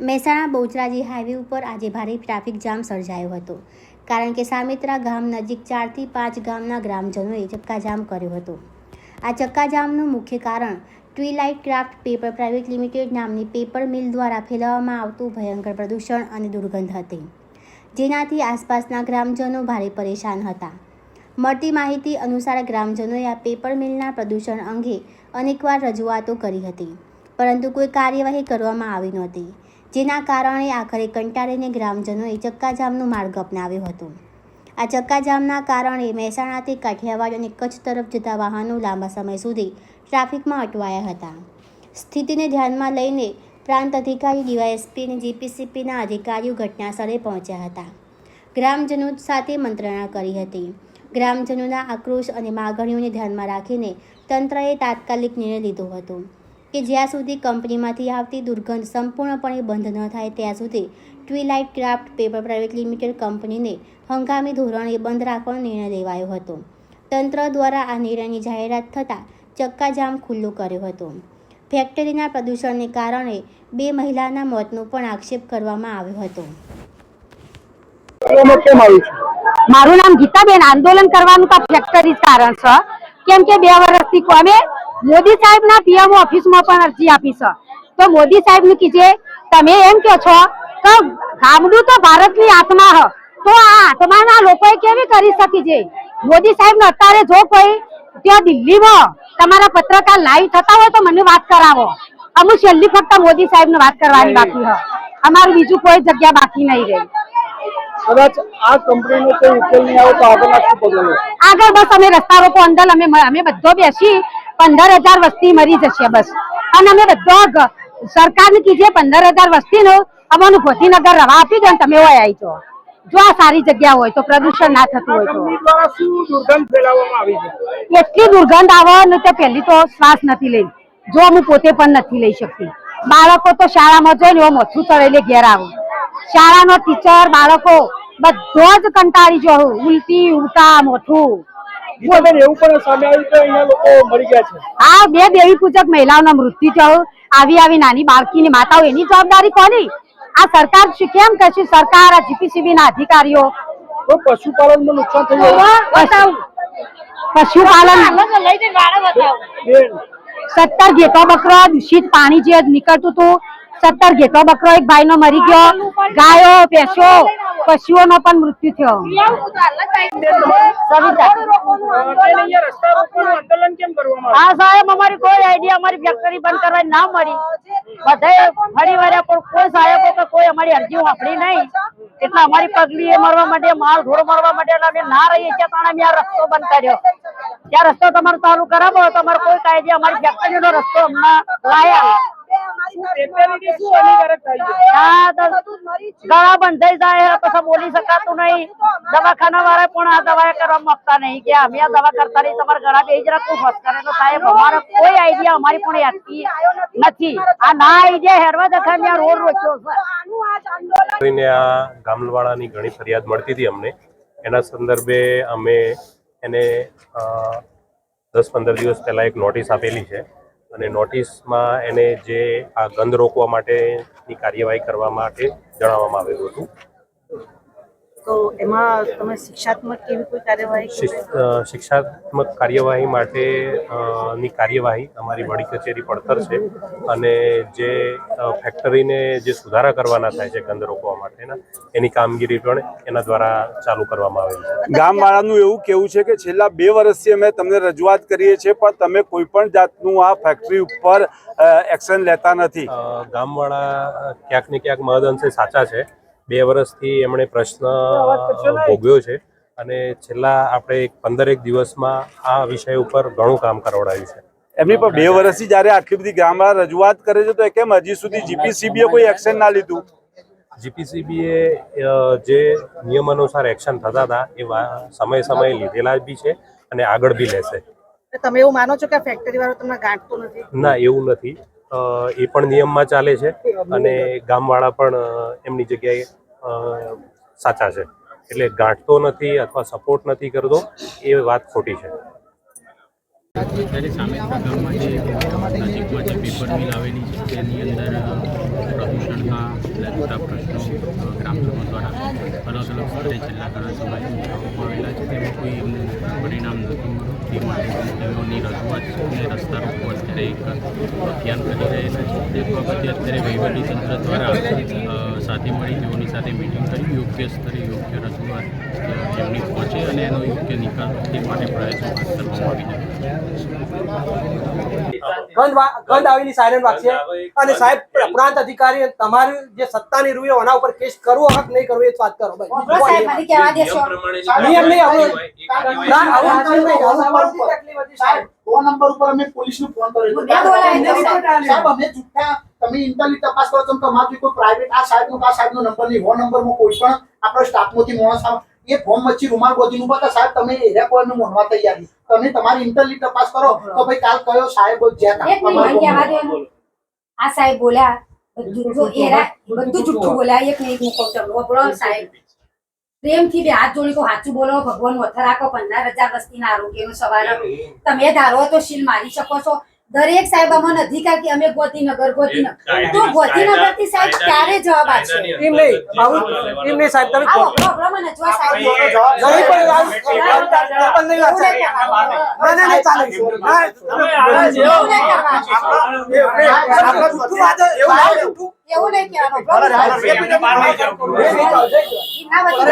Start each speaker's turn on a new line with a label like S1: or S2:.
S1: Mehsana Bahucharaji highway ઉપર આજે ભારે ટ્રાફિક જામ સર્જાયો હતો. કારણ કે સામેત્રા ગામ નજીક ચારથી પાંચ ગામના ગ્રામજનોએ ચક્કાજામ કર્યો હતો. આ ચક્કાજામનું મુખ્ય કારણ Twilight Kraft Paper Private Limited નામની પેપર મિલ દ્વારા ફેલાવવામાં આવતું ભયંકર પ્રદૂષણ અને દુર્ગંધ હતી. જેનાથી આસપાસના ગ્રામજનો ભારે પરેશાન હતા. મળતી માહિતી અનુસાર ગ્રામજનોએ આ પેપર મિલના પ્રદૂષણ અંગે અનેકવાર રજૂઆતો કરી હતી, પરંતુ કોઈ કાર્યવાહી કરવામાં આવી નહોતી. જેના કારણે આખરે કંટાળીને ગ્રામજનોએ ચક્કાજામનો માર્ગ અપનાવ્યો હતો. આ ચક્કાજામના કારણે મહેસાણાથી કાઠિયાવાડ અને કચ્છ તરફ જતા વાહનો લાંબા સમય સુધી ટ્રાફિકમાં અટવાયા હતા. સ્થિતિને ધ્યાનમાં લઈને પ્રાંત અધિકારી ડીવાયએસપી અને જીપીસીપીના અધિકારીઓ ઘટનાસ્થળે પહોંચ્યા હતા. ગ્રામજનો સાથે મંત્રણા કરી હતી. ગ્રામજનોના આક્રોશ અને માગણીઓને ધ્યાનમાં રાખીને તંત્રએ તાત્કાલિક નિર્ણય લીધો હતો. કે જ્યાં સુધી કંપનીમાંથી આવતી દુર્ગંધ સંપૂર્ણપણે બંધ ન થાય ત્યાં સુધી Twilight Kraft Paper Private Limited કંપનીને હંગામી ધોરણે બંધ રાખવાનો નિર્ણય લેવાયો હતો. તંત્ર દ્વારા આ નિર્ણયની જાહેરાત થતાં ચક્કાજામ ખુલ્લો કર્યો હતો. ફેક્ટરીના પ્રદૂષણને કારણે બે મહિલાના મોતનો પણ આક્ષેપ કરવામાં આવ્યો હતો.
S2: મારું નામ ગીતાબેન. આંદોલન કરવાનું તો ફેક્ટરી કારણ છે. કેમ કે બે વર્ષથી અમે મોદી સાહેબ ના પીએમ ઓફિસમાં પણ અરજી આપી છે. તો મોદી સાહેબ ને કીજે તમે એમ કે છો કે ગામડું તો ભારતની આત્મા હ તો આ આત્માના લોકોએ કેવી કરી શકી છે? મોદી સાહેબ ને અત્યારે જો કોઈ ત્યાં દિલ્હીમાં તમારા પત્રકાર લાઈવ થતા હોય તો મને વાત કરાવો. અમુક છેલ્લી ફક્ત મોદી સાહેબ ને વાત કરવાની બાકી હ. અમારું બીજું કોઈ જગ્યા બાકી નહીં રહી.
S3: કદાચ આ કંપનીનો કોઈ ઉકેલ નહીં આવે તો આગળના શું પગલાં
S2: આગળ બસ અમે રસ્તા રોકો અંદર અમે અમે બધો બેસી પંદર હજાર વસ્તી મરી જશે બસ. અને અમે બધો સરકારને કીધે પંદર હજાર વસ્તી નો અમારું ગોધીનગર રવા આપી દો ને તમે હોય આવી જો જો આ સારી જગ્યા હોય તો પ્રદૂષણ ના થતું હોય તો. એટલી દુર્ગંધ આવે ને પેલી પહેલી તો શ્વાસ નથી લઈ. જો હું પોતે પણ નથી લઈ શકતી. બાળકો તો શાળામાં જઈને એવો મથું ચડેલે ઘેર આવું. શાળાનો ટીચર બાળકો બધો જ કંટાળી જો ઉલટી ઉલટા મોઠું
S3: ગીતાબેન એવું પણ સામે આવ્યું કે અહીંયા લોકો મરી ગયા છે.
S2: આ બે દેવી પૂજક મહિલાઓના મૃત્યુ થયો. આવી આવી નાની બાળકીની માતાઓ એની જવાબદારી કોની? આ સરકાર કેમ કહેશે સરકાર આ જીપીસીબી ના અધિકારીઓ?
S3: પશુપાલન પશુપાલનમાં નુકસાન થયું
S2: પશુપાલન. સત્તર ઘેટો બકરો દૂષિત પાણી જે નીકળતું હતું સત્તર ઘેટો બકરો એક ભાઈ નો મરી ગયો ગાયો ભેંસો. પશુઓનો પણ મૃત્યુ થયો. હા, સાહેબ, અમારી કોઈ આઈડિયા અમારી ફેક્ટરી બંધ કરવાની ના મળી. બધા ફરી વર્યા પણ કોઈ સાહેબો કોઈ અમારી અરજી વાપરી નહીં. એટલે અમારી પગલી મરવા માટે, માલ ઘોડ મરવા માટે અમે ના રહીએ છીએ કારણ અમે આ રસ્તો બંધ કર્યો. ત્યાં રસ્તો તમારે ચાલુ કરાવો તો કોઈ કાયદે અમારી ફેક્ટરીનો રસ્તો અમને લાયા. ગળા બંધ થઈ જાય. પછી બોલી શકાતું નહીં. દવાખાના વાળા પણ આ દવા કરવા માંગતા નહીં કે અમે આ દવા કરતા નહીં. તમારા ગળા બે જરા રાખવું ફસ કરે તો સાહેબ અમારો કોઈ આઈડિયા અમારી પણ યાદતી નથી. આ ના આઈડિયા હેરવા દેખાય મેં આ રોડ રોક્યો છે.
S4: આ ગામવાળાની ઘણી ફરિયાદ મળતી હતી અમને. એના સંદર્ભે અમે એને અ, દસ પંદર દિવસ પહેલાં એક નોટિસ આપેલી છે. અને નોટિસમાં એને જે આ ગંધ રોકવા માટેની કાર્યવાહી કરવા માટે જણાવવામાં આવેલું હતું.
S5: તો એમાં તમે શિક્ષાત્મક કેવી કોઈ કાર્યવાહી
S4: શિક્ષાત્મક કાર્યવાહી માટે ની કાર્યવાહી અમારી વડી કચેરી પડતર છે. અને જે ફેક્ટરીને જે સુધારા કરવાના થાય છે ગંધ રોકવા માટેના એની કામગીરી પણ એના દ્વારા ચાલુ કરવામાં આવેલી છે.
S6: ગામવાળાનું એવું કેવું છે કે છેલ્લા બે વર્ષથી અમે તમને રજૂઆત કરીએ છીએ પણ તમે કોઈ પણ જાતનું આ ફેક્ટરી ઉપર એક્શન લેતા નથી.
S4: ગામવાળા ક્યાંક ને ક્યાંક મહદઅંશે સાચા છે. બે વર્ષથી એમણે પ્રશ્ન ભોગવ્યો છે. અને છેલ્લા આપણે એક પંદરેક દિવસમાં આ વિષય ઉપર ઘણું કામ કરવડાવ્યું છે.
S6: એમની પર બે વર્ષથી જ્યારે આટલી બધી ગામમાં રજૂઆત કરે છે તો એ કેમ હજી સુધી જીપીસીબીએ કોઈ એક્શન ના. લીધું?
S4: જીપીસીબીએ જે નિયમ અનુસાર એક્શન થતા હતા એ સમય સમયે લીધેલા બી છે અને આગળ બી લેશે.
S5: તમે એવું માનો છો કે ફેક્ટરી વાળો તમને ગાંઠતો નથી?
S4: ના એવું નથી. એ પણ નિયમમાં ચાલે છે અને ગામવાળા પણ એમની જગ્યાએ સાચા છે. એટલે ગાંઠતો નથી અથવા સપોર્ટ નથી કરતો, એ વાત ખોટી છે.
S7: અત્યારે સામે ગામમાં જે નજીકમાં જે પેપર મિલ આવેલી છે, તેની અંદર પ્રદૂષણના લગતા પ્રશ્નો ગ્રામજનો દ્વારા અલગ અલગ સ્તરે છેલ્લા ઘણા સમયથી ઉઠાવવામાં આવેલા છે. તેમાં કોઈ એમનું પરિણામ મળ્યું. તે માટે તેઓની રસ્તા રોકો અત્યારે એક અભિયાન કરી રહેલા છે. તે બાબતે અત્યારે વહીવટી તંત્ર દ્વારા સાથે મળી તેઓની સાથે મિટિંગ કરી યોગ્ય સ્તરે યોગ્ય રજૂઆત એમની પહોંચે અને એનો યોગ્ય નિકાલ તે માટે પ્રયાસો હાથ કરવામાં આવી છે.
S8: સાયરન વાગશે. અને સાહેબ પ્રાંત અધિકારી તમારી જે સત્તાની રૂએ એના ઉપર કેસ કરવો હક નહીં કરવો એ જ વાત કરો. નિયમ નહીં.
S9: ફોન નંબર ઉપર અમે પોલીસ નો ફોન કર્યો
S8: ના ના
S9: તમે ઇન્ટરનેટ તપાસ કરો તમે તમારું કોઈ પ્રાઇવેટ આ સાહેબ નો આ સાહેબ નો નંબર નહીં ફોન નંબરમાં કોઈ પણ આપણો સ્ટાફમાંથી માણસ એ ફોર્મ વચ્ચે રૂમાલ ગોતી નું બતા સાહેબ તમે એરિયા કોઈ નું મોનવા તૈયાર તમે તમારી ઇન્ટરનેટ તપાસ કરો. તો ભાઈ કાલ કયો સાહેબ જ્યાં
S2: એક. આ સાહેબ બોલ્યા બધું એરા બધું જુઠ્ઠું બોલ્યા. એક મિનિટ હું કહું તમને બોલો સાહેબ. પ્રેમથી બે હાથ જોડી તો સાચું બોલો ભગવાન વથર રાખો પંદર હજાર વસ્તીના આરોગ્યનો સવાલ તમે ધારો તો શીલ મારી શકો છો. દરેક સાહેબ અમને અધિકાર કે અમે ગોધીનગર ગોધીનગર તો ગોધીનગરથી સાહેબ ક્યારે જવાબ આપશે
S8: એમ નહીં આવું એમ નહીં સાહેબ તમે
S2: આવો પ્રોબ્લેમ જ જો સાહેબ
S8: નહીં પણ નહીં
S2: એવું
S8: વાંચે.
S2: નહીં કરવાનું.
S8: ના, ના, ચાલે. ના,
S2: એવું નહીં કરવાનું.
S8: આપણે જૂઠું વાંચો, એવું ના
S2: નહીં કહેવાનું ના બધી